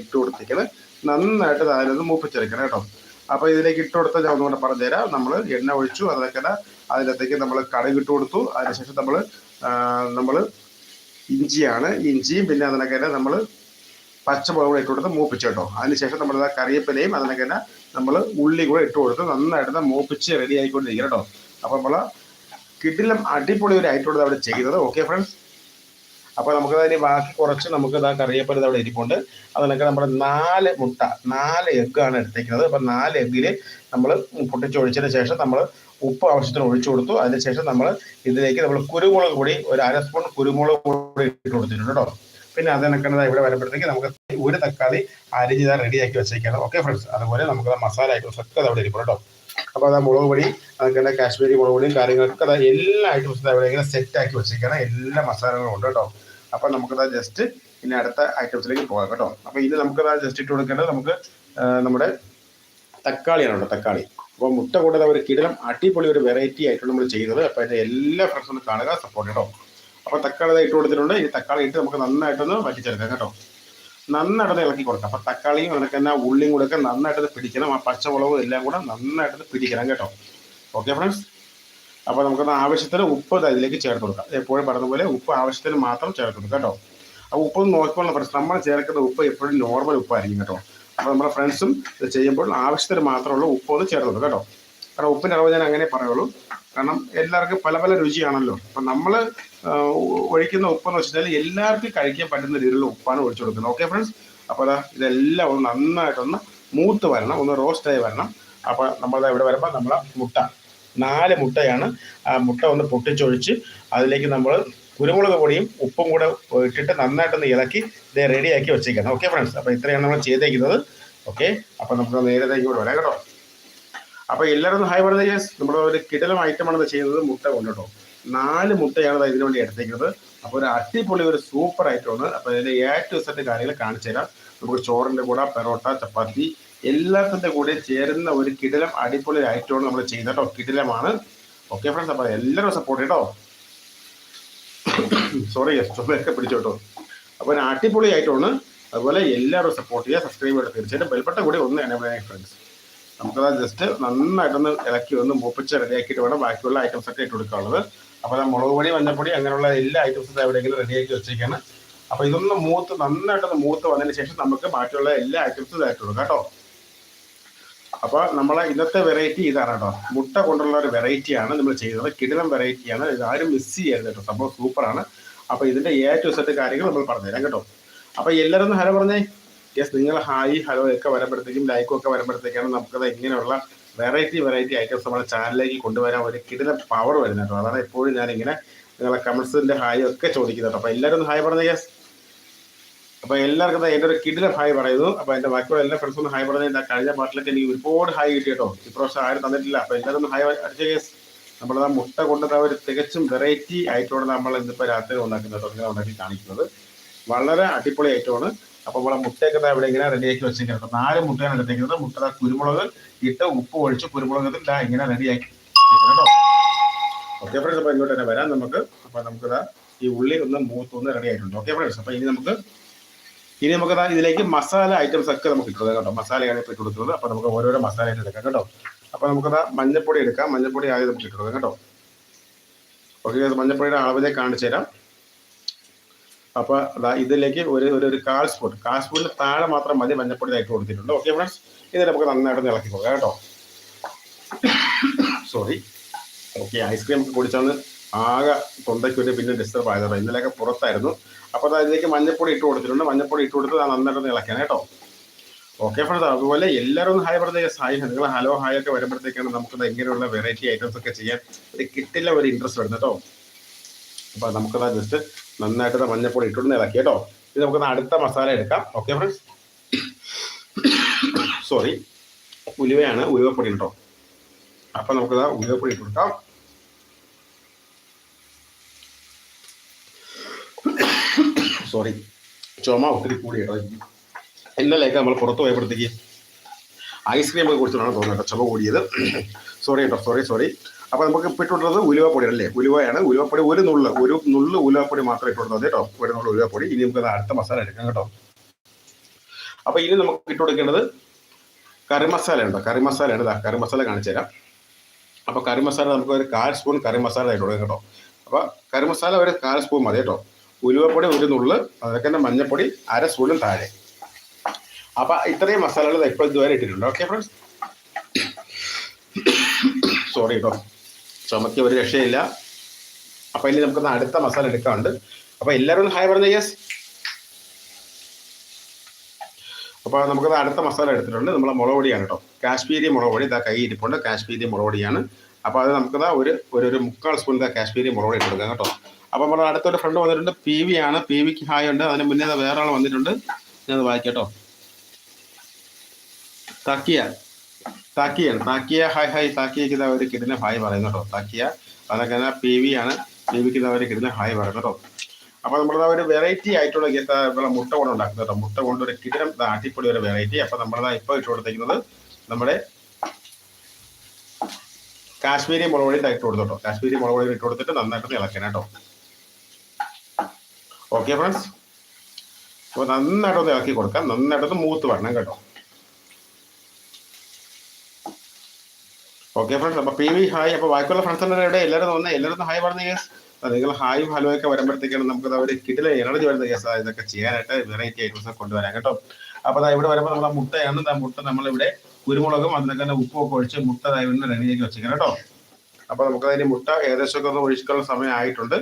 ഇട്ട് കൊടുത്തേക്കുന്നത് നന്നായിട്ട് അതിലൊന്ന് മൂപ്പിച്ചെടുക്കണം കേട്ടോ. അപ്പോൾ ഇതിലേക്ക് ഇട്ട് കൊടുത്ത ഞാൻ ഒന്നുകൂടെ പറഞ്ഞുതരാം. നമ്മൾ എണ്ണ ഒഴിച്ചു അതൊക്കെ അതിനകത്തേക്ക് നമ്മൾ കടുക് ഇട്ട് കൊടുത്തു. അതിനുശേഷം നമ്മൾ നമ്മൾ ഇഞ്ചിയാണ്. ഇഞ്ചിയും പിന്നെ അതിനൊക്കെ നമ്മൾ പച്ചമുളക് കൂടെ ഇട്ട് കൊടുത്ത് മൂപ്പിച്ചു കേട്ടോ. അതിനുശേഷം നമ്മൾ കറിവേപ്പിലയും അതിനൊക്കെ നമ്മൾ ഉള്ളി കൂടെ ഇട്ട് കൊടുത്ത് നന്നായിട്ട് മൂപ്പിച്ച് റെഡി ആയിക്കൊണ്ടിരിക്കണം കേട്ടോ. അപ്പോൾ നമ്മൾ കിട്ടിലും അടിപൊളി ഒരു ആയിട്ടുള്ളത് അവിടെ ചെയ്യുന്നത്. ഓക്കെ ഫ്രണ്ട്സ് അപ്പോൾ നമുക്ക് അതിന് ബാക്കി കുറച്ച് നമുക്ക് ഇതാ കറിയപ്പരുത് അവിടെ ഇരിപ്പുണ്ട്. അതിനൊക്കെ നമ്മുടെ നാല് മുട്ട നാല് എഗ്ഗാണ് എടുത്തേക്കുന്നത്. അപ്പം നാല് എഗ്ഗിൽ നമ്മൾ പൊട്ടിച്ചൊഴിച്ചതിന് ശേഷം നമ്മൾ ഉപ്പ് ആവശ്യത്തിന് ഒഴിച്ചു കൊടുത്തു. അതിനുശേഷം നമ്മൾ ഇതിലേക്ക് നമ്മൾ കുരുമുളക് പൊടി ഒരു അര സ്പൂൺ കുരുമുളക് പൊടി ഇട്ട് കൊടുത്തിട്ടുണ്ട് കേട്ടോ പിന്നെ അതിനൊക്കെ ഇവിടെ വരുമ്പോഴത്തേക്ക് നമുക്ക് ഒരു തക്കാളി അരിഞ്ഞ് ഇതാ റെഡിയാക്കി വെച്ചേക്കാണ്. ഓക്കെ ഫ്രണ്ട്സ് അതുപോലെ നമുക്ക് മസാല ഐറ്റംസ് ഒക്കെ അവിടെ ഇരിക്കും കേട്ടോ അപ്പോൾ അതാ മുളക് പൊടി അതൊക്കെ കാശ്മീരി മുളക് പൊടിയും കാര്യങ്ങളൊക്കെ അതാ എല്ലാ ഐറ്റംസും അവിടെ ഇങ്ങനെ സെറ്റ് ആക്കി വെച്ചേക്കാണ്. എല്ലാ മസാലകളും ഉണ്ട് കേട്ടോ അപ്പോൾ നമുക്കതാ ജസ്റ്റ് ഇനി അടുത്ത ഐറ്റംസിലേക്ക് പോകാം കേട്ടോ. അപ്പോൾ ഇത് നമുക്കതാ ജസ്റ്റ് ഇട്ട് കൊടുക്കേണ്ടത് നമുക്ക് നമ്മുടെ തക്കാളിയാണ് കേട്ടോ തക്കാളി. അപ്പോൾ മുട്ട കൂടാതെ ഒരു കിടലം അടിപൊളി ഒരു വെറൈറ്റി ആയിട്ടാണ് നമ്മൾ ചെയ്യുന്നത്. അപ്പോൾ അതിന്റെ എല്ലാ ഫ്രണ്ട്സും ഒന്ന് കാണുക സപ്പോർട്ട് കേട്ടോ അപ്പോൾ തക്കാളി ഇട്ട് കൊടുത്തിട്ടുണ്ട്. ഈ തക്കാളി ഇട്ട് നമുക്ക് നന്നായിട്ടൊന്ന് വറ്റിച്ചെടുക്കാം കേട്ടോ. നന്നായിട്ടൊന്ന് ഇളക്കി കൊടുക്കാം. അപ്പോൾ തക്കാളിയും അതൊക്കെ തന്നെ ഉള്ളിയും കൂടെ ഒക്കെ നന്നായിട്ടൊന്ന് പിടിക്കണം. ആ പച്ചമുളകും എല്ലാം കൂടെ നന്നായിട്ടത് പിടിക്കണം കേട്ടോ. ഓക്കെ ഫ്രണ്ട്സ് അപ്പോൾ നമുക്ക് ആവശ്യത്തിന് ഉപ്പ് അതിലേക്ക് ചേർത്ത് കൊടുക്കാം. എപ്പോഴും പറഞ്ഞ പോലെ ഉപ്പ് ആവശ്യത്തിന് മാത്രം ചേർത്ത് കൊടുക്കാം കേട്ടോ. അപ്പോൾ ഉപ്പ് നോക്കിക്കോളാം ഫ്രണ്ട്സ് നമ്മൾ ചേർക്കുന്ന ഉപ്പ് എപ്പോഴും നോർമൽ ഉപ്പായിരിക്കും കേട്ടോ. അപ്പോൾ നമ്മുടെ ഫ്രണ്ട്സും ഇത് ചെയ്യുമ്പോൾ ആവശ്യത്തിന് മാത്രമുള്ള ഉപ്പ് ഒന്ന് ചേർത്ത് കൊടുക്കാം കേട്ടോ. കാരണം ഉപ്പിന്റെ അളവ് ഞാൻ അങ്ങനെ പറയുള്ളൂ. കാരണം എല്ലാവർക്കും പല പല രുചിയാണല്ലോ. അപ്പം നമ്മൾ ഒഴിക്കുന്ന ഉപ്പെന്ന് വെച്ചാൽ എല്ലാവർക്കും കഴിക്കാൻ പറ്റുന്ന രീതിയിലുള്ള ഉപ്പാണ് ഒഴിച്ചു കൊടുക്കുന്നത്. ഓക്കെ ഫ്രണ്ട്സ് അപ്പോൾ അതാ ഇതെല്ലാം ഒന്ന് നന്നായിട്ടൊന്ന് മൂത്ത് വരണം. ഒന്ന് റോസ്റ്റായി വരണം. അപ്പോൾ നമ്മളത് ഇവിടെ വരുമ്പോൾ നമ്മളെ മുട്ട നാല് മുട്ടയാണ്. ആ മുട്ട ഒന്ന് പൊട്ടിച്ചൊഴിച്ച് അതിലേക്ക് നമ്മൾ കുരുമുളക് പൊടിയും ഉപ്പും കൂടെ ഇട്ടിട്ട് നന്നായിട്ടൊന്ന് ഇളക്കി ഇത് റെഡിയാക്കി വെച്ചേക്കണം. ഓക്കെ ഫ്രണ്ട്സ് അപ്പോൾ ഇത്രയാണ് നമ്മൾ ചെയ്തേക്കുന്നത്. ഓക്കെ അപ്പോൾ നമുക്ക് നേരത്തേക്ക് കൂടെ വരാം കേട്ടോ. അപ്പോൾ എല്ലാവരും ഹായ് പറഞ്ഞ യെസ് നമ്മുടെ ഒരു കിടലം ഐറ്റമാണ് ചെയ്യുന്നത് മുട്ട കൊണ്ട് നാല് മുട്ടയാണ് ഇതിനു വേണ്ടി എടുത്തേക്കുന്നത്. അപ്പോൾ ഒരു അടിപൊളി ഒരു സൂപ്പർ ഐറ്റമാണ് അപ്പോൾ ഇതിന്റെ എ ടു സെറ്റ് കാര്യങ്ങൾ കാണിച്ചു തരാം നമുക്ക് ചോറിന്റെ കൂടെ പെറോട്ട ചപ്പാത്തി എല്ലാത്തിന്റെ കൂടെ ചേരുന്ന ഒരു കിടിലം അടിപൊളി ഐറ്റമാണ് നമ്മൾ ചെയ്യുന്നത് കേട്ടോ കിടിലമാണ് ഓക്കെ ഫ്രണ്ട്സ് അപ്പോൾ എല്ലാവരും സപ്പോർട്ട് കേട്ടോ സോറി ഗസ്റ്റൊക്കെ പിടിച്ചു കേട്ടോ. അപ്പോൾ ഒരു അടിപൊളി ഐറ്റമാണ് അതുപോലെ എല്ലാവരും സപ്പോർട്ട് ചെയ്യുക സബ്സ്ക്രൈബ് ചെയ്യുക തീർച്ചയായിട്ടും. ബെൽപ്പെട്ട കൂടി ഒന്ന് എന്നെ ഫ്രണ്ട്സ് നമുക്കത് ജസ്റ്റ് നന്നായിട്ടൊന്ന് ഇളക്കി ഒന്ന് മൂപ്പിച്ച് റെഡിയാക്കിയിട്ട് വേണം ബാക്കിയുള്ള ഐറ്റംസ് ഒക്കെ ഇട്ട് കൊടുക്കാനുള്ളത്. അപ്പോൾ ആ മുളക് പൊടി മഞ്ഞപ്പൊടി അങ്ങനെയുള്ള എല്ലാ ഐറ്റംസും എവിടെയെങ്കിലും റെഡിയാക്കി വെച്ചിരിക്കുകയാണ് അപ്പോൾ ഇതൊന്ന് മൂത്ത് നന്നായിട്ടൊന്ന് മൂത്ത് വന്നതിന് ശേഷം നമുക്ക് ബാക്കിയുള്ള എല്ലാ ഐറ്റംസും ഇതായിട്ട് കൊടുക്കാം കേട്ടോ. അപ്പോൾ നമ്മളെ ഇന്നത്തെ വെറൈറ്റി ഇതാണ് കേട്ടോ മുട്ട കൊണ്ടുള്ള ഒരു വെറൈറ്റിയാണ് നമ്മൾ ചെയ്യുന്നത്. കിടിലം വെറൈറ്റിയാണ് ഇത് ആരും മിസ് ചെയ്യരുത് കേട്ടോ സംഭവം സൂപ്പറാണ് അപ്പോൾ ഇതിന്റെ എ ടു സെറ്റ് കാര്യങ്ങൾ നമ്മൾ പറഞ്ഞുതരാം കേട്ടോ. അപ്പോൾ എല്ലാവരും ഹലോ പറഞ്ഞേ. യെസ് നിങ്ങൾ ഹായ് ഹലോ ഒക്കെ വരുമ്പോഴത്തേക്കും ലൈക്കും ഒക്കെ വരുമ്പോഴത്തേക്കാണ് നമുക്കത് ഇങ്ങനെയുള്ള വെറൈറ്റി വെറൈറ്റി ഐറ്റംസ് നമ്മുടെ ചാനലിലേക്ക് കൊണ്ടുവരാൻ ഒരു കിടിലം പവർ വരുന്നത് കേട്ടോ അതാണ് എപ്പോഴും ഞാനിങ്ങനെ നിങ്ങളെ കമൻസിന്റെ ഹായ് ഒക്കെ ചോദിക്കുന്നത് അപ്പോൾ എല്ലാവരും ഹായ് പറഞ്ഞേ യെസ് അപ്പോൾ എല്ലാവർക്കും എന്റെ ഒരു കിടിലം ഹായ് പറയുന്നു. അപ്പോൾ എന്റെ ബാക്കിയുള്ള എല്ലാ ഫ്രണ്ട്സും ഹായ് പറഞ്ഞ കഴിഞ്ഞ പാട്ടിലൊക്കെ എനിക്ക് ഒരുപാട് ഹായ് കിട്ടി കേട്ടോ ഇപ്രാവശ്യം ആരും തന്നിട്ടില്ല. അപ്പോൾ എല്ലാവരും ഹായ് അടിച്ച കേസ് നമ്മളത് മുട്ട കൊണ്ട് ഒരു തികച്ചും വെറൈറ്റി ആയിട്ടാണ് നമ്മൾ ഇന്നിപ്പോൾ രാത്രി ഉണ്ടാക്കുന്നത് ഇങ്ങനെ ഉണ്ടാക്കി കാണിക്കുന്നത്. വളരെ അടിപൊളി ആയിട്ടാണ് അപ്പോൾ നമ്മളെ മുട്ടയൊക്കെ ഇവിടെ ഇങ്ങനെ റെഡിയാക്കി വെച്ചിരിക്കുന്നത് നാല് മുട്ടയാണ് എടുത്തിരിക്കുന്നത് മുട്ട കുരുമുളക് ഇട്ട് ഉപ്പ് ഒഴിച്ച് കുരുമുളക് ഇങ്ങനെ റെഡിയാക്കി കേട്ടോ. ഓക്കെ ഫ്രണ്ട്സ് അപ്പോൾ ഇങ്ങോട്ട് തന്നെ വരാം നമുക്ക്. അപ്പോൾ നമുക്കിതാ ഈ ഉള്ളി ഒന്ന് മൂത്തൊന്ന് റെഡി ആയിട്ടുണ്ട്. ഓക്കെ ഫ്രണ്ട്സ് അപ്പോൾ ഇനി നമുക്ക് ഇനി നമുക്ക് ഇതിലേക്ക് മസാല ഐറ്റംസ് ഒക്കെ നമുക്ക് ഇട്ടുള്ളത് കേട്ടോ. മസാലയാണ് ഇപ്പോൾ കൊടുക്കുന്നത്. അപ്പോൾ നമുക്ക് ഓരോരോ മസാല ആയിട്ട് എടുക്കാം കേട്ടോ. അപ്പോൾ നമുക്കത് മഞ്ഞപ്പൊടി എടുക്കാം. മഞ്ഞപ്പൊടി ആയത് നമുക്ക് ഇട്ടുള്ളത് കേട്ടോ. ഓക്കെ മഞ്ഞപ്പൊടിയുടെ അളവിലേക്ക് കാണിച്ചു തരാം. അപ്പോൾ അതാ ഇതിലേക്ക് ഒരു ഒരു ഒരു കാൽ സ്പൂൺ കാൽ സ്പൂണിന് താഴെ മാത്രം മതി മഞ്ഞപ്പൊടി ഇട്ട് കൊടുത്തിട്ടുണ്ട്. ഓക്കെ ഫ്രണ്ട്സ് ഇത് നമുക്ക് നന്നായിട്ട് ഇളക്കി കൊടുക്കാം കേട്ടോ. സോറി ഓക്കെ ഐസ്ക്രീം ഒക്കെ കുടിച്ചാണ് ആകെ തൊണ്ടയ്ക്ക് ഒരു പിന്നെ ഡിസ്റ്റർബ് ആയതാണ് ഇന്നലെയൊക്കെ പുറത്തായിരുന്നു. അപ്പോൾ അതിലേക്ക് മഞ്ഞപ്പൊടി ഇട്ട് കൊടുത്തിട്ടുണ്ട്. മഞ്ഞപ്പൊടി ഇട്ട് കൊടുത്ത് നന്നായിട്ട് ഇളക്കണം കേട്ടോ. ഓക്കെ ഫ്രണ്ട്സ് അതുപോലെ എല്ലാവരും ഒന്ന് ഹായ് പറഞ്ഞ ഹായ് നിങ്ങൾ ഹലോ ഹായ് ഒക്കെ വരുമ്പോഴത്തേക്കാണ് നമുക്ക് ഇങ്ങനെയുള്ള വെറൈറ്റി ഐറ്റംസ് ഒക്കെ ചെയ്യാൻ ഒരു കിട്ടില്ല ഒരു ഇൻട്രസ്റ്റ് വരുന്നത് കേട്ടോ. അപ്പോൾ നമുക്കത് ജസ്റ്റ് നന്നായിട്ട് മഞ്ഞപ്പൊടി ഇട്ടുകൊണ്ട് ഇളക്കി കേട്ടോ. ഇത് നമുക്ക് അടുത്ത മസാല എടുക്കാം. ഓക്കെ ഫ്രണ്ട്സ് സോറി ഉലുവയാണ് ഉലുവപ്പൊടി കേട്ടോ. അപ്പോൾ നമുക്കത് ഉലുവപ്പൊടി ഇട്ട് കൊടുക്കാം. സോറി ചുമ ഒത്തിരി കൂടി ഇറങ്ങി ഇന്നലെയൊക്കെ നമ്മൾ പുറത്ത് പോയപ്പോഴത്തേക്ക് ഐസ്ക്രീം ഒക്കെ കുടിച്ചിട്ടാണ് തോന്നുന്നത് ചുമ കൂടിയത്. സോറി കേട്ടോ സോറി സോറി അപ്പോൾ നമുക്ക് ഇട്ടുള്ളത് ഉലുവപ്പൊടി അല്ലേ? ഉലുവയാണ്. ഉലുവപ്പൊടി ഒരു നുള്ളു ഒരു നുള്ള് ഉലുവപ്പൊടി മാത്രമേ ഇട്ടുള്ളത് കേട്ടോ. ഒരു നുള്ള് ഉലുവപ്പൊടി. ഇനി നമുക്ക് അടുത്ത മസാല എടുക്കാം കേട്ടോ. അപ്പോൾ ഇനി നമുക്ക് ഇട്ട് കൊടുക്കേണ്ടത് കറി മസാല ഉണ്ടോ? കറി മസാലയാണ് ഇതാ കറി മസാല കാണിച്ചു തരാം. അപ്പോൾ കറി മസാല നമുക്ക് ഒരു കാൽ സ്പൂൺ കറി മസാല ഇട്ട് കൊടുക്കാം കേട്ടോ. അപ്പോൾ കറി മസാല ഒരു കാൽ സ്പൂൺ മതി കേട്ടോ. ഉലുവപ്പൊടി ഒരു നുള്ള് അതൊക്കെ തന്നെ മഞ്ഞപ്പൊടി അര സ്പൂണും താഴെ. അപ്പൊ ഇത്രയും മസാലകൾ ഇപ്പോൾ ഇതുവരെ ഇട്ടിട്ടുണ്ട്. ഓക്കെ ഫ്രണ്ട്സ് സോറി കേട്ടോ ചുമക്ക് ഒരു രക്ഷയില്ല. അപ്പൊ ഇനി നമുക്ക് അടുത്ത മസാല എടുക്കാറുണ്ട് അപ്പൊ എല്ലാവരും ഹായ് പറഞ്ഞ യെസ് അപ്പോൾ നമുക്ക് അടുത്ത മസാല എടുത്തിട്ടുണ്ട്. നമ്മളെ മുളക് പൊടിയാണ് കേട്ടോ കാശ്മീരി മുളക് പൊടി ഇതാ കൈ ഇരിപ്പുണ്ട്. കാശ്മീരി മുളക് പൊടിയാണ്. അപ്പോൾ അത് നമുക്ക് ഒരു ഒരു മുക്കാൽ സ്പൂൺ കാശ്മീരി മുളക് പൊടി എടുക്കാം കേട്ടോ. അപ്പോൾ നമ്മുടെ അടുത്തൊരു ഫ്രണ്ട് വന്നിട്ടുണ്ട്. പി വി ആണ്. പി വിക്ക് ഹായ് ഉണ്ട്. അതിന് മുന്നേ വേറെ ആൾ വന്നിട്ടുണ്ട്. ഞാനത് വായിക്കട്ടോ. താക്കിയ. താക്കിയാണ് താക്കിയ ഹായ് ഹായ് താക്കിയക്ക് ഇതാ ഒരു കിടിലൻ ഹായ് പറയുന്നു കേട്ടോ. താക്കിയ. അതൊക്കെ പി വി ആണ്. പി വിക്ക് ഇതാ ഒരു കിടിലൻ ഹായ് പറയുന്നു കേട്ടോ. അപ്പൊ നമ്മളത് ഒരു വെറൈറ്റി ആയിട്ടുള്ള ഗീത മുട്ട കൊണ്ട് ഉണ്ടാക്കുന്നത് കേട്ടോ. മുട്ട കൊണ്ട് ഒരു കിടിലം അടിപൊളി ഒരു വെറൈറ്റി അപ്പൊ നമ്മളതാ ഇപ്പൊ ഇട്ട് കൊടുത്തിരിക്കുന്നത് നമ്മുടെ കാശ്മീരി മുളക് പൊടി ഇട്ട് കൊടുത്തു കേട്ടോ. കാശ്മീരി മുളക് ഇട്ട് കൊടുത്തിട്ട് നന്നായിട്ട് ഇളക്കണം കേട്ടോ. ഓക്കെ ഫ്രണ്ട്സ് അപ്പോൾ നന്നായിട്ടൊന്ന് ഇളക്കി കൊടുക്കാം. നന്നായിട്ടൊന്ന് മൂത്ത് വരണം കേട്ടോ. ഓക്കെ ഫ്രണ്ട്സ് അപ്പോൾ പി വി ഹായ് അപ്പൊ ബാക്കിയുള്ള ഫ്രണ്ട്സിന്റെ ഇവിടെ എല്ലാവരും ഒന്ന് എല്ലാവരും ഹായ് പറഞ്ഞ കേസ് നിങ്ങൾ ഹായും ഹലോ ഒക്കെ വരുമ്പോഴത്തേക്കാണ് നമുക്ക് അവർ കിടില എനർജി വരുന്ന കേസ് ഇതൊക്കെ ചെയ്യാനായിട്ട് വെറൈറ്റി ഐറ്റംസ് കൊണ്ടുവരാം കേട്ടോ. അപ്പോൾ ഇവിടെ വരുമ്പോൾ നമ്മൾ മുട്ടയാണ് മുട്ട നമ്മളിവിടെ കുരുമുളകും അതിനൊക്കെ തന്നെ ഉപ്പും ഒക്കെ ഒഴിച്ച് മുട്ട ദാ ഇവിടെ റെഡിയാക്കി വെച്ചേക്കാം കേട്ടോ. അപ്പോൾ നമുക്ക് അതിന് മുട്ട ഏകദേശമൊക്കെ ഒന്ന് ഒഴിച്ചിട്ടുള്ള സമയം ആയിട്ടുണ്ട്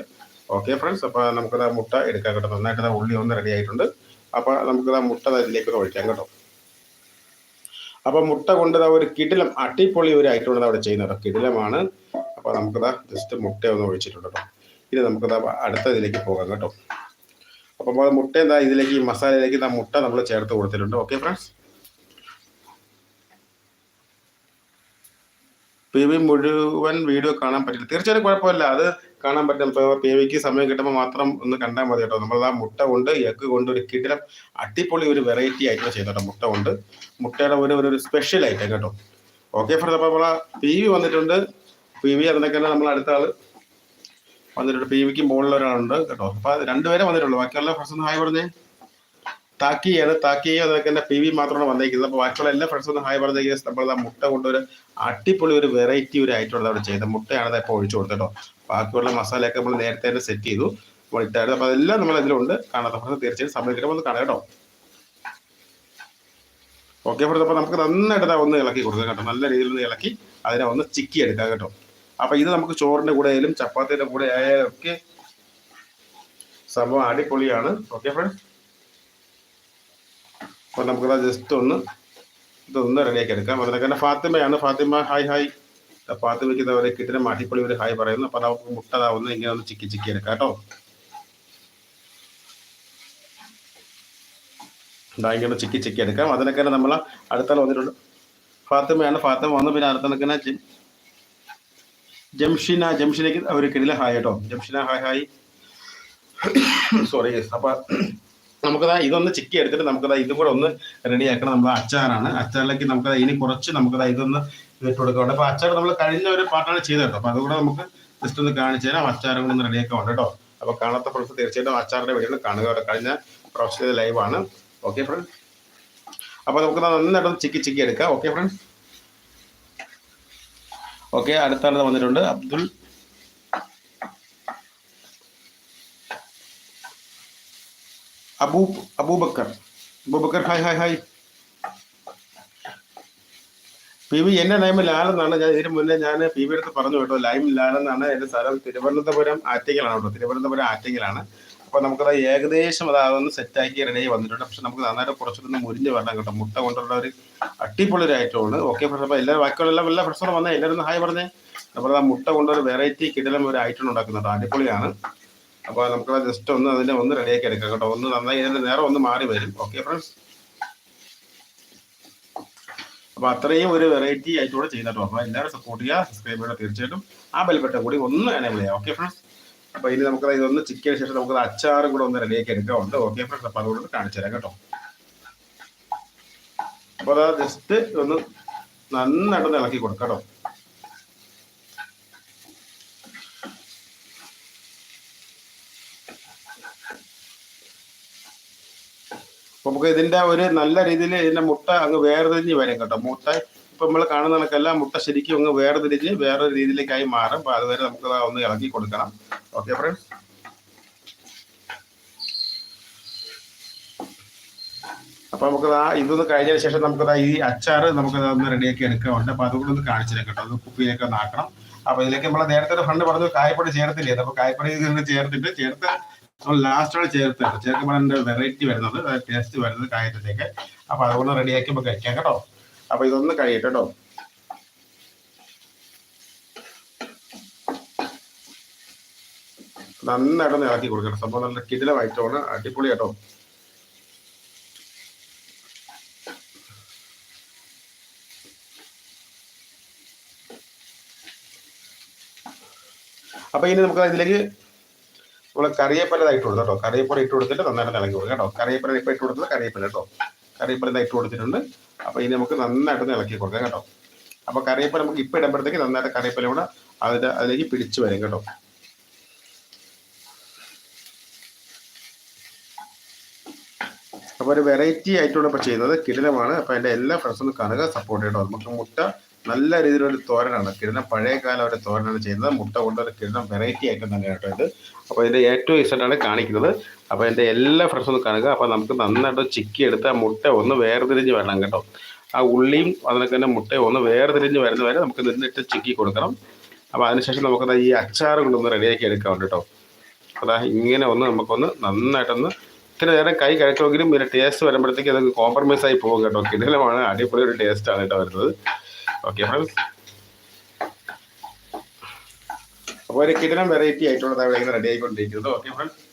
ഓക്കെ ഫ്രണ്ട്സ് അപ്പോൾ നമുക്ക് ആ മുട്ട എടുക്കാം കേട്ടോ. നന്നായിട്ട് ഉള്ളി ഒന്ന് റെഡി ആയിട്ടുണ്ട്. അപ്പൊ നമുക്ക് ആ മുട്ട അതിലേക്ക് ഒഴിക്കാം കേട്ടോ. അപ്പോൾ മുട്ട കൊണ്ട് ഒരു കിടിലം അട്ടിപ്പൊളി ഒരു ഐറ്റം ഉണ്ട് അവിടെ ചെയ്യുന്നത് കിടിലമാണ്. അപ്പോൾ നമുക്കത് ജസ്റ്റ് മുട്ട ഒന്ന് ഒഴിച്ചിട്ടുണ്ട് കേട്ടോ. ഇനി നമുക്കത് അടുത്ത ഇതിലേക്ക് പോകാം കേട്ടോ. അപ്പോൾ മുട്ട എന്താ ഇതിലേക്ക് ഈ മസാലയിലേക്ക് മുട്ട നമ്മൾ ചേർത്ത് കൊടുത്തിട്ടുണ്ട്. ഓക്കെ ഫ്രണ്ട്സ് പി വി മുഴുവൻ വീഡിയോ കാണാൻ പറ്റില്ല. തീർച്ചയായും കുഴപ്പമില്ല. അത് കാണാൻ പറ്റും. ഇപ്പോൾ പി വിക്ക് സമയം കിട്ടുമ്പോൾ മാത്രം ഒന്ന് കണ്ടാൽ മതി കേട്ടോ. നമ്മൾ ആ മുട്ട കൊണ്ട് എഗ് കൊണ്ട് ഒരു കിടിലം അടിപൊളി ഒരു വെറൈറ്റി ഐറ്റം ചെയ്തോട്ടോ മുട്ട കൊണ്ട്. മുട്ടയുടെ ഒരു ഒരു സ്പെഷ്യൽ ഐറ്റം കേട്ടോ. ഓക്കെ ഫ്രണ്ട് അപ്പോൾ നമ്മളെ പി വി വന്നിട്ടുണ്ട്. പി വി അതിനൊക്കെ നമ്മൾ അടുത്ത ആൾ? വന്നിട്ടുണ്ട്. പി വിക്ക് മുകളിൽ ഒരാളുണ്ട് കേട്ടോ. അപ്പൊ രണ്ടുപേരെ വന്നിട്ടുള്ളൂ. ബാക്കിയുള്ള ഫ്രണ്ട്സ് ഹായ് പറഞ്ഞേ. താക്കിയാണ്. താക്കിയും അതൊക്കെ തന്നെ പി വി മാത്രമാണ് വന്നേക്കുന്നത് അപ്പൊ ബാക്കിയുള്ള എല്ലാ ഫ്രണ്ട്സ് ഒന്ന് ഹായ് പറഞ്ഞ നമ്മൾ ആ മുട്ട കൊണ്ടൊരു അടിപൊളി ഒരു വെറൈറ്റി ഒരു ഐറ്റം അവിടെ ചെയ്തത്. മുട്ടയാണ് ഇപ്പോൾ ഒഴിച്ചു കൊടുത്തോ ബാക്കിയുള്ള മസാലയൊക്കെ നമ്മൾ നേരത്തെ തന്നെ സെറ്റ് ചെയ്തു. നമ്മൾ ഇട്ടായിരുന്നു. അപ്പോൾ അതെല്ലാം നമ്മൾ ഇതിലുണ്ട്. കാണാത്ത ഫ്രണ്ട്സ് തീർച്ചയായും സമയത്തിനും ഒന്ന് കാണാം കേട്ടോ. ഓക്കെ ഫ്രണ്ട്സ് അപ്പൊ നമുക്ക് നന്നായിട്ട് ഒന്ന് ഇളക്കി കൊടുക്കാം കേട്ടോ. നല്ല രീതിയിൽ ഒന്ന് ഇളക്കി അതിനെ ഒന്ന് ചിക്കി എടുക്കാം കേട്ടോ. അപ്പോൾ ഇത് നമുക്ക് ചോറിന്റെ കൂടെ ആയാലും ചപ്പാത്തിയുടെ കൂടെ ആയാലും ഒക്കെ സംഭവം അടിപൊളിയാണ്. ഓക്കെ ഫ്രണ്ട്സ് അപ്പൊ നമുക്കത് ജസ്റ്റ് ഒന്ന് ഇതൊന്ന് റെഡിയാക്കി എടുക്കാം. അതുപോലെ തന്നെ ഫാത്തിമയാണ്. ഫാത്തിമ ഹായ് ഹായ് ഫാത്തിമയ്ക്ക് ഇതേപോലെ കിട്ടുന്ന മാട്ടിപ്പൊളി ഒരു ഹായ് പറയുന്നു. അപ്പോൾ നമുക്ക് മുട്ടതാവുന്ന ഇങ്ങനെ ഒന്ന് ചിക്കി ചിക്കി എടുക്കാം കേട്ടോ. ഇങ്ങനെ ചിക്കി ചിക്കി എടുക്കാം. അതിനൊക്കെ നമ്മൾ അടുത്താൽ വന്നിട്ടുണ്ട് ഫാത്തിമയാണ്. ഫാത്തിമ വന്നു. പിന്നെ അടുത്ത നിൽക്കുന്ന ജംഷിന. ജംഷിനേക്ക് അവർ കിടില ഹായ് കേട്ടോ. ജംഷിന ഹായ് ഹായ് സോറി അപ്പൊ നമുക്കതാ ഇതൊന്ന് ചിക്കി എടുത്തിട്ട് നമുക്കതാ ഇതും കൂടെ ഒന്ന് റെഡിയാക്കണം നമ്മുടെ അച്ചാറാണ്. അച്ചാറിലേക്ക് നമുക്കത് ഇനി കുറച്ച് നമുക്കതാ ഇതൊന്ന് ഇട്ട് കൊടുക്കാം. അപ്പോൾ അച്ചാർ നമ്മൾ കഴിഞ്ഞ ഒരു പാട്ടാണ് ചെയ്തത് കേട്ടോ. അപ്പൊ അതുകൂടെ നമുക്ക് ജസ്റ്റ് ഒന്ന് കാണിച്ചു തരാം. അച്ചാറും കൂടെ ഒന്ന് റെഡിയാക്കാം കേട്ടോ. അപ്പൊ കാണാത്ത ഫ്രണ്ട്സ് തീർച്ചയായിട്ടും അച്ചാറിന്റെ വീഡിയോ കാണുക. കേട്ടോ കഴിഞ്ഞ പ്രൊഫഷണൽ ലൈവ് ആണ്. ഓക്കെ ഫ്രണ്ട്സ് അപ്പോൾ നമുക്ക് നന്നായിട്ട് ചിക്കി ചിക്കി എടുക്കാം ഓക്കെ ഫ്രണ്ട്സ് ഓക്കെ അടുത്താണ് വന്നിട്ടുണ്ട്. Abdul Abu Abubakar Abubakar hi hi hi P V എന്റെ നൈം ലാലെന്നാണ്. ഞാൻ ഇതിനു മുന്നേ ഞാൻ പി വി അടുത്ത് പറഞ്ഞു കേട്ടോ. ലൈം ലാലെന്നാണ് എന്റെ സ്ഥലം. തിരുവനന്തപുരം ആറ്റിങ്ങലാണ് കേട്ടോ. തിരുവനന്തപുരം ആറ്റിങ്ങലാണ്. അപ്പൊ നമുക്കത് ഏകദേശം അത് അതൊന്ന് സെറ്റാക്കി റെഡി വന്നിട്ടുണ്ട്. പക്ഷെ നമുക്ക് നന്നായിട്ട് കുറച്ചൊന്ന് മുരിഞ്ഞ് വരണം കേട്ടോ. മുട്ട കൊണ്ടുള്ള ഒരു അടിപൊളി ഒരു ഐറ്റമാണ് ഓക്കെ ഫ്രണ്ട്സ് എല്ലാ എല്ലാവരും ബാക്കിയുള്ള എല്ലാ എല്ലാ ഫ്രണ്ട്സും വന്നേ. എല്ലാവരും ഹായ് പറഞ്ഞേ. അപ്പോൾ ആ മുട്ട കൊണ്ടൊരു വെറൈറ്റി കിടലം ഒരു ഐറ്റം ഉണ്ടാക്കുന്നുണ്ട് അടിപൊളിയാണ്. അപ്പോൾ നമുക്ക് ജസ്റ്റ് ഒന്ന് അതിനെ ഒന്ന് റെഡിയാക്കി എടുക്കാം കേട്ടോ. ഒന്ന് നന്നായി അതിന്റെ നേരം ഒന്ന് മാറി വരും. ഓക്കെ ഫ്രണ്ട്സ് അപ്പോൾ അത്രയും ഒരു വെറൈറ്റി ആയിട്ടൂടെ ചെയ്തിട്ടോ അപ്പോൾ എല്ലാവരും സപ്പോർട്ട് ചെയ്യുക സബ്സ്ക്രൈബ് ചെയ്യുക തീർച്ചയായിട്ടും. ആ ബെൽബട്ട കൂടി ഒന്ന് എനേബിൾ ചെയ്യാം. ഓക്കെ ഫ്രണ്ട്സ് അപ്പോൾ ഇനി നമുക്ക് ഇതൊന്ന് ചിക്കൻ ശേഷം നമുക്ക് അച്ചാറും കൂടെ ഒന്ന് റെഡിയാക്കി എടുക്കാറുണ്ട് ഓക്കെ ഫ്രണ്ട്സ് അപ്പോൾ അതുകൊണ്ട് കാണിച്ചു തരാം കേട്ടോ. അപ്പൊ അതാ ജസ്റ്റ് ഒന്ന് നന്നായിട്ടൊന്ന് ഇളക്കി കൊടുക്കാം കേട്ടോ. നമുക്ക് ഇതിന്റെ ഒരു നല്ല രീതിയിൽ ഇതിന്റെ മുട്ട അങ്ങ് വേർതിരിഞ്ഞ് വരും കേട്ടോ. മുട്ട ഇപ്പൊ നമ്മൾ കാണുന്ന കണക്കല്ല മുട്ട ശരിക്കും അങ്ങ് വേർതിരിഞ്ഞ് വേറൊരു രീതിയിലേക്കായി മാറും. അപ്പൊ അതുവരെ നമുക്ക് ഒന്ന് ഇളക്കി കൊടുക്കണം. ഓക്കെ ഫ്രണ്ട്സ് അപ്പൊ നമുക്ക് ആ ഇതൊന്ന് കഴിഞ്ഞതിന് ശേഷം നമുക്ക് ഈ അച്ചാർ നമുക്ക് ഒന്ന് റെഡിയാക്കി എടുക്കാറുണ്ട് അപ്പൊ അതുകൂടെ ഒന്ന് കാണിച്ചില്ല കേട്ടോ. അത് കുപ്പിയിലേക്ക് ഒന്ന് ആക്കണം. അപ്പൊ ഇതിലേക്ക് നമ്മൾ നേരത്തെ ഫണ്ട് പറഞ്ഞു കായപ്പൊടി ചേർത്തില്ലേ? അപ്പൊ കായപ്പൊടി ചേർത്തിട്ട് ചേർത്ത് ലാസ്റ്റോടെ ചേർത്ത് ചേർക്കുമ്പോൾ അതിന്റെ വെറൈറ്റി വരുന്നത്. ടേസ്റ്റ് വരുന്നത് കായത്തിലേക്ക് അപ്പൊ അതുകൊണ്ട് റെഡിയാക്കി നമുക്ക് കഴിക്കാം കേട്ടോ. അപ്പൊ ഇതൊന്ന് കഴിയട്ടെ നന്നായിട്ടൊന്ന് ഇളക്കി കൊടുക്കണം. സംഭവം നല്ല കിടിലമായിട്ടാണ് അടിപൊളി കേട്ടോ. അപ്പൊ ഇനി നമുക്ക് ഇതിലേക്ക് നമ്മൾ കറിവേപ്പില ഇട്ട് കൊടുത്തു കേട്ടോ. കറിയപ്പല ഇട്ട് കൊടുത്തിട്ട് നന്നായിട്ട് ഇളക്കി കൊടുക്കുക കേട്ടോ. കറിയപ്പല ഇപ്പൊ ഇട്ട് കൊടുത്തത് കറിയപ്പല കേട്ടോ. കറിയപ്പല ഇട്ട് കൊടുത്തിട്ടുണ്ട്. അപ്പോൾ ഇനി നമുക്ക് നന്നായിട്ടൊന്ന് ഇളക്കി കൊടുക്കാം കേട്ടോ. അപ്പോൾ കറിയപ്പല നമുക്ക് ഇപ്പൊ ഇടുമ്പോഴത്തേക്ക് നന്നായിട്ട് കറിയപ്പല കൂടെ അതിന്റെ അതിലേക്ക് പിടിച്ചു വരും കേട്ടോ. അപ്പോൾ ഒരു വെറൈറ്റി ആയിട്ടുള്ള ഇപ്പോൾ ചെയ്യുന്നത് കിടിലമാണ്. അപ്പോൾ അതിന്റെ എല്ലാ ഫ്രണ്ട്സും കാണുക. സപ്പോർട്ട് ചെയ്യണം നമുക്ക് മുട്ട നല്ല രീതിയിലൊരു തോരനാണ്. കിരണം പഴയ കാലം ഒരു തോരനാണ് ചെയ്യുന്നത്. മുട്ട കൊണ്ടൊരു കിരണം വെറൈറ്റി ആയിട്ട് തന്നെ കേട്ടോ ഇത്. അപ്പോൾ ഇതിന്റെ ഏറ്റവും ഇഷ്ടമാണ് കാണിക്കുന്നത്. അപ്പോൾ എന്റെ എല്ലാ ഫ്രണ്ട്സും കാണുക. അപ്പോൾ നമുക്ക് നന്നായിട്ട് ചിക്കി എടുത്ത് ആ മുട്ട ഒന്ന് വേർതിരിഞ്ഞ് വരണം കേട്ടോ. ആ ഉള്ളിയും അതിനൊക്കെ തന്നെ മുട്ട ഒന്ന് വേർതിരിഞ്ഞ് വരുന്ന വരെ നമുക്ക് നിന്നിട്ട് ചിക്കി കൊടുക്കണം. അപ്പോൾ അതിനുശേഷം നമുക്കത് ഈ അച്ചാർ കൊണ്ടൊന്ന് റെഡിയാക്കി എടുക്കാം കേട്ടോ. അതാ ഇങ്ങനെ ഒന്ന് നമുക്കൊന്ന് നന്നായിട്ടൊന്ന് ഇത്തിരി നേരം കൈ കഴിക്കുമെങ്കിലും ഇതിന്റെ ടേസ്റ്റ് വരുമ്പോഴത്തേക്ക് അത് കോംപ്രമൈസ് ആയി പോകും കേട്ടോ. കിടലമാണ് അടിപൊളി ഒരു ടേസ്റ്റാണ് കേട്ടോ വരുന്നത്. ഓക്കെ ഫ്രണ്ട്സ് അപ്പോൾ ഒരു കിടിലം വെറൈറ്റി ആയിട്ടുള്ളതാണ് ഇങ്ങനെ റെഡി ആയിക്കൊണ്ടിരിക്കുന്നത് ഓക്കെ ഫ്രണ്ട്സ്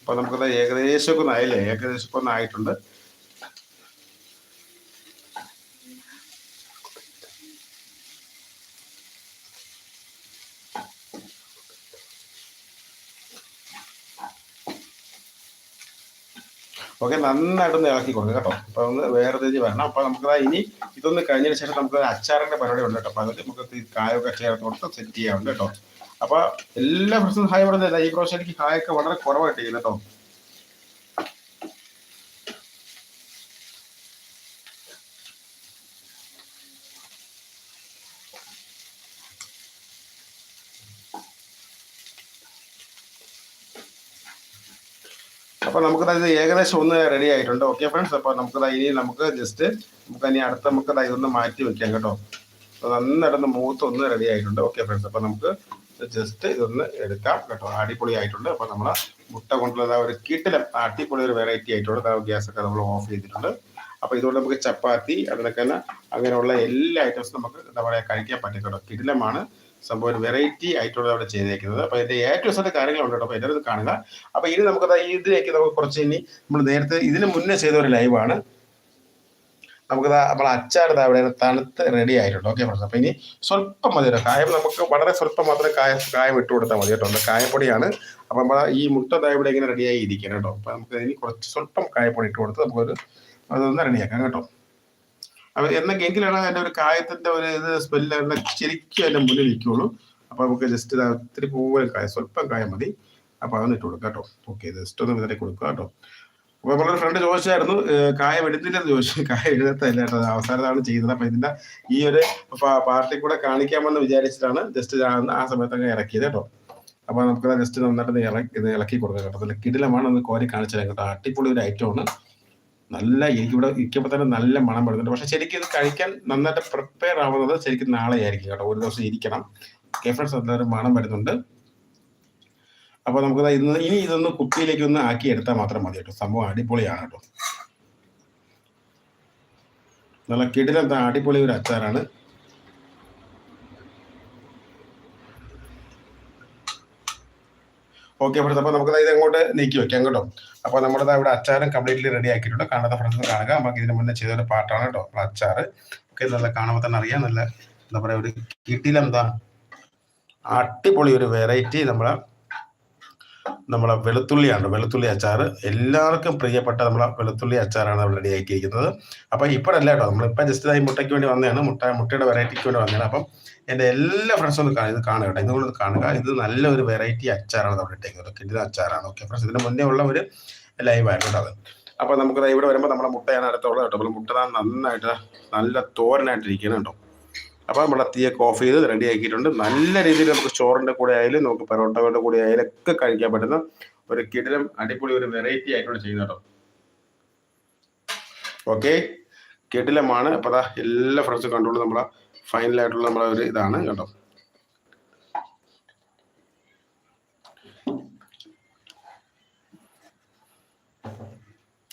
അപ്പോൾ നമുക്കത് ഏകദേശം ഒക്കെ ഒന്ന് ആയില്ലേ? ഏകദേശം ഒക്കെ ഒന്ന് ആയിട്ടുണ്ട്. ഓക്കെ നന്നായിട്ടൊന്ന് ഇളക്കി കൊടുക്കുക കേട്ടോ. അപ്പൊ ഒന്ന് വേറെ തിരിഞ്ഞ് വരണം. അപ്പോൾ നമുക്ക് ഇനി ഇതൊന്ന് കഴിഞ്ഞതിന് ശേഷം നമുക്ക് അച്ചാറിന്റെ പരിപാടി ഉണ്ട് കേട്ടോ. അപ്പോൾ അതിൽ നമുക്ക് കായൊക്കെ ചേർത്ത് കൊടുത്ത് സെറ്റ് ചെയ്യാറുണ്ട് കേട്ടോ. അപ്പോൾ എല്ലാ ഫ്രണ്ട്സും ഹായ് പറഞ്ഞില്ല ഈ പ്രാവശ്യം എനിക്ക് കായൊക്കെ വളരെ കുറവായിട്ട് ചെയ്യുന്നത് കേട്ടോ. അപ്പൊ നമുക്ക് ഇത് ഏകദേശം ഒന്ന് റെഡി ആയിട്ടുണ്ട്. ഓക്കെ ഫ്രണ്ട്സ് അപ്പൊ നമുക്ക് ഇനി നമുക്ക് ജസ്റ്റ് നമുക്ക് ഇനി അടുത്ത നമുക്ക് ഒന്ന് മാറ്റി വെക്കാം കേട്ടോ. നന്നായിട്ടൊന്ന് മൂത്ത് ഒന്ന് റെഡി ആയിട്ടുണ്ട്. ഓക്കെ ഫ്രണ്ട്സ് അപ്പൊ നമുക്ക് ജസ്റ്റ് ഇതൊന്ന് എടുക്കാം കേട്ടോ. അടിപൊളി ആയിട്ടുണ്ട് അപ്പൊ നമ്മളെ മുട്ട കൊണ്ടുള്ള ഒരു കിട്ടിലും അടിപൊളി ഒരു വെറൈറ്റി ആയിട്ടുണ്ട്. ഗ്യാസ് ഒക്കെ നമ്മൾ ഓഫ് ചെയ്തിട്ടുണ്ട്. അപ്പൊ ഇതുകൊണ്ട് നമുക്ക് ചപ്പാത്തി അതിനൊക്കെ അങ്ങനെയുള്ള എല്ലാ ഐറ്റംസും നമുക്ക് എന്താ പറയാ കഴിക്കാൻ പറ്റും കേട്ടോ കിടിലമാണ്. സംഭവം ഒരു വെറൈറ്റി ആയിട്ടുള്ള അവിടെ ചെയ്തേക്കുന്നത്. അപ്പൊ ഇതിന്റെ ഏറ്റവും സ്ഥലത്തെ കാര്യങ്ങളുണ്ട് കേട്ടോ. അപ്പൊ എല്ലാവരും കാണുക. അപ്പൊ ഇനി നമുക്ക് ഇതിലേക്ക് നമുക്ക് കുറച്ച് ഇനി നമ്മൾ നേരത്തെ ഇതിന് മുന്നേ ചെയ്ത ഒരു ലൈവാണ് നമുക്ക് നമ്മൾ അച്ചാർ അവിടെ തണുത്ത് റെഡി ആയിട്ടുണ്ട്. ഓക്കെ ഫ്രണ്ട്സ് അപ്പൊ ഇനി സ്വല്പം മതി കേട്ടോ. കായം നമുക്ക് വളരെ സ്വല്പം മാത്രമേ കായം കായം ഇട്ട് കൊടുത്താൽ മതി കേട്ടോ. കായപ്പൊടിയാണ്. അപ്പൊ നമ്മൾ ഈ മുട്ട ഇവിടെ ഇങ്ങനെ റെഡിയായി ഇരിക്കണം കേട്ടോ. അപ്പൊ നമുക്ക് ഇനി കുറച്ച് സ്വല്പം കായപ്പൊടി ഇട്ട് കൊടുത്ത് നമുക്കൊരു അതൊന്ന് റെഡിയാക്കാം കേട്ടോ. അവർ എന്നെങ്കിലാണ് അതിന്റെ ഒരു കായത്തിന്റെ ഒരു ഇത് സ്മെല്ല് ശരിക്കും അതിന്റെ മുന്നിൽ നിൽക്കുള്ളൂ. അപ്പൊ നമുക്ക് ജസ്റ്റ് ഇത് ഒത്തിരി പോകാൻ കായ സ്വല്പം കായ മതി. അപ്പൊ അതൊന്ന് ഇട്ട് കൊടുക്കാം കേട്ടോ. ഓക്കെ ജസ്റ്റ് ഒന്ന് ഇതിനെ കൊടുക്കുക കേട്ടോ. അപ്പൊ നമ്മളൊരു ഫ്രണ്ട് ചോദിച്ചായിരുന്നു കായം എടുത്തില്ലെന്ന് ചോദിച്ചു. കായ എഴുതത്തല്ല കേട്ടോ അവസാനത്താണ് ചെയ്യുന്നത്. അപ്പൊ ഇതിന്റെ ഈ ഒരു പാർട്ടി കൂടെ കാണിക്കാമെന്ന് വിചാരിച്ചിട്ടാണ് ജസ്റ്റ് ആ സമയത്തൊക്കെ ഇറക്കിയത് കേട്ടോ. അപ്പൊ നമുക്ക് ജസ്റ്റ് നന്നായിട്ട് ഇറക്കി ഇളക്കി കൊടുക്കാം കേട്ടോ. കിടിലമാണ് ഒന്ന് കോരി കാണിച്ചത് കേട്ടോ. അടിപൊളി ഒരു ഐറ്റമാണ് നല്ല എനിക്കിവിടെ ഇരിക്കുമ്പോൾ തന്നെ നല്ല മണം വരുന്നുണ്ട്. പക്ഷെ ശരിക്കും ഇത് കഴിക്കാൻ നന്നായിട്ട് പ്രിപ്പയർ ആവുന്നത് ശരിക്കും നാളെ ആയിരിക്കും കേട്ടോ. ഒരു ദിവസം ഇരിക്കണം. ഓക്കെ ഫ്രണ്ട്സ് എന്തായാലും മണം വരുന്നുണ്ട്. അപ്പോൾ നമുക്ക് ഇന്ന് ഇനി ഇതൊന്ന് കുപ്പിയിലേക്ക് ഒന്ന് ആക്കി എടുത്താൽ മാത്രം മതി കേട്ടോ. സംഭവം അടിപൊളിയാണ് കേട്ടോ. നല്ല കിടിലം അടിപൊളി ഒരു അച്ചാറാണ്. ഓക്കെ ഫ്രണ്ട്സ് അപ്പോൾ നമുക്ക് ഇത് എങ്ങോട്ട് നീക്കി വെക്കാം കേട്ടോ. അപ്പോൾ നമ്മുടെ ഇവിടെ അച്ചാറും കംപ്ലീറ്റ്ലി റെഡി ആക്കിയിട്ടുണ്ട്. കാണാത്ത ഫ്രണ്ട്സ് കാണുക. നമുക്ക് ഇതിന് മുന്നേ ചെയ്തൊരു പാട്ടാണ് കേട്ടോ അച്ചാർ ഒക്കെ നല്ല കാണുമ്പോൾ തന്നെ അറിയാം. നല്ല എന്താ പറയുക ഒരു കിട്ടിയിലെന്താ അടിപൊളി ഒരു വെറൈറ്റി നമ്മളെ നമ്മളെ വെളുത്തുള്ളിയാണ് വെളുത്തുള്ളി അച്ചാർ എല്ലാവർക്കും പ്രിയപ്പെട്ട നമ്മളെ വെളുത്തുള്ളി അച്ചാറാണ് നമ്മൾ റെഡി ആക്കിയിരിക്കുന്നത്. അപ്പൊ ഇപ്പോഴല്ല കേട്ടോ നമ്മളിപ്പോൾ ജസ്റ്റ് ഈ മുട്ടയ്ക്ക് വേണ്ടി വന്നതാണ്. മുട്ട മുട്ടയുടെ വെറൈറ്റിക്ക് വേണ്ടി വന്നതാണ്. അപ്പം എന്റെ എല്ലാ ഫ്രണ്ട്സും ഒന്ന് കാണുക ഇത് കാണുക കേട്ടോ ഇതുകൊണ്ട് കാണുക. ഇത് നല്ലൊരു വെറൈറ്റി അച്ചാറാണ് നമ്മൾ ഇട്ടേക്കുന്നത് കിട്ടുന്ന അച്ചാറാണ്. ഓക്കെ ഫ്രണ്ട്സ് ഇതിന് മുന്നേ ഉള്ള ഒരു ലൈവായിട്ടുണ്ട് അത് അപ്പോൾ നമുക്ക് ഇവിടെ വരുമ്പോൾ നമ്മുടെ മുട്ടയാണ് അടുത്തുള്ളത് കേട്ടോ. അപ്പോൾ മുട്ട നന്നായിട്ട് നല്ല തോരനായിട്ടിരിക്കണം കേട്ടോ. അപ്പോൾ നമ്മൾ തീയൊക്കെ ഓഫ് ചെയ്ത് റെഡി ആക്കിയിട്ടുണ്ട്. നല്ല രീതിയിൽ നമുക്ക് ചോറിന്റെ കൂടെ ആയാലും നമുക്ക് പൊറോട്ടകളുടെ കൂടെ ആയാലും ഒക്കെ കഴിക്കാൻ പറ്റുന്ന ഒരു കിടിലം അടിപൊളി ഒരു വെറൈറ്റി ആയിട്ടാണ് ചെയ്യുന്നത് കേട്ടോ. ഓക്കെ കിടിലമാണ്. അപ്പോൾ അതാ എല്ലാ ഫ്രണ്ട്സും കണ്ടുകൊണ്ട് നമ്മളെ ഫൈനലായിട്ടുള്ള നമ്മളെ ഒരു ഇതാണ് കേട്ടോ.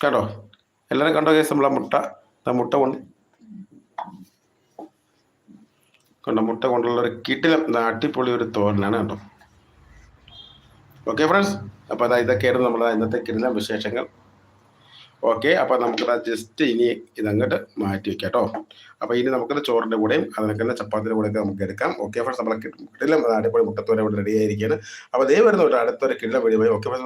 കേട്ടോ എല്ലാവരും കണ്ടോ കേസ് നമ്മളെ മുട്ട? മുട്ട കൊണ്ട് കണ്ടോ? മുട്ട കൊണ്ടുള്ള ഒരു കിടിലം അടിപൊളി ഒരു തോരനാണ് കേട്ടോ ഓക്കെ ഫ്രണ്ട്സ് അപ്പോൾ അതാ ഇതൊക്കെയായിരുന്നു നമ്മുടെ ഇന്നത്തെ കിടിലം വിശേഷങ്ങൾ. ഓക്കെ അപ്പോൾ നമുക്കത് ജസ്റ്റ് ഇനി ഇതങ്ങോട്ട് മാറ്റി വയ്ക്കാം കേട്ടോ. അപ്പോൾ ഇനി നമുക്കത് ചോറിന്റെ കൂടെയും അതിനൊക്കെ തന്നെ ചപ്പാത്തിന്റെ കൂടെയൊക്കെ നമുക്ക് എടുക്കാം. ഓക്കെ ഫ്രണ്ട്സ് നമ്മളെ കിട്ടില്ല അടിപൊളി മുട്ടത്തോടെ ഇവിടെ റെഡി ആയിരിക്കുകയാണ്. അപ്പോൾ ദേ വരുന്ന ഒരു അടുത്തൊരു കിടിലം വീഡിയോ ഓക്കെ ബൈ